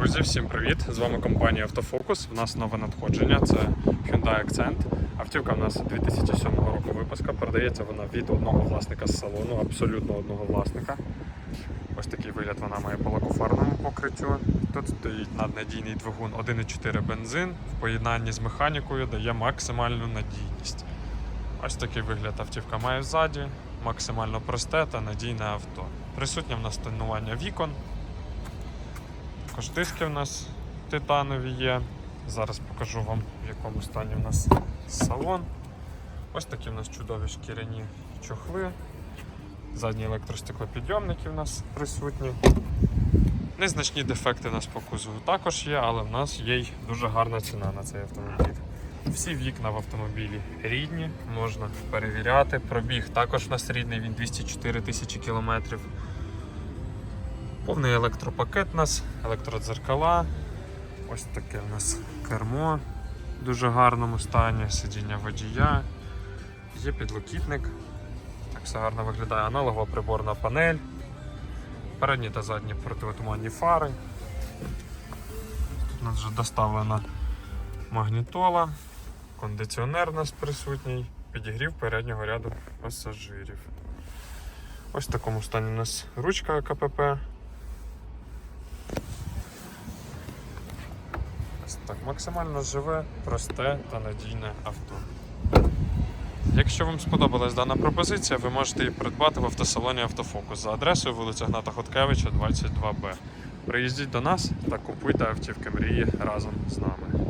Друзі, всім привіт! З вами компанія Автофокус. У нас нове надходження. Це Hyundai Accent. Автівка в нас 2007 року випуска. Продається вона від одного власника з салону, абсолютно одного власника. Ось такий вигляд вона має по лакофарному покриттю. Тут стоїть наднадійний двигун 1,4 бензин. В поєднанні з механікою дає максимальну надійність. Ось такий вигляд автівка має ззаді. Максимально просте та надійне авто. Присутнє в нас тонування вікон. Також диски в нас титанові є. Зараз покажу вам, в якому стані в нас салон. Ось такі в нас чудові шкіряні чохли. Задні електростеклопідйомники в нас присутні. Незначні дефекти у нас по кузову також є, але в нас є й дуже гарна ціна на цей автомобіль. Всі вікна в автомобілі рідні, можна перевіряти. Пробіг також у нас рідний, він 204 тисячі кілометрів. Повний електропакет у нас, електродзеркала. Ось таке у нас кермо в дуже гарному стані, сидіння водія. Є підлокітник. Так все гарно виглядає. Аналогова приборна панель. Передні та задні противотуманні фари. Тут у нас вже доставлена магнітола, кондиціонер у нас присутній, підігрів переднього ряду пасажирів. Ось в такому стані у нас ручка КПП. Ось так, максимально живе, просте та надійне авто. Якщо вам сподобалась дана пропозиція, ви можете її придбати в автосалоні Автофокус за адресою вулиця Гната Хоткевича, 22Б. Приїздіть до нас та купуйте автівки мрії разом з нами.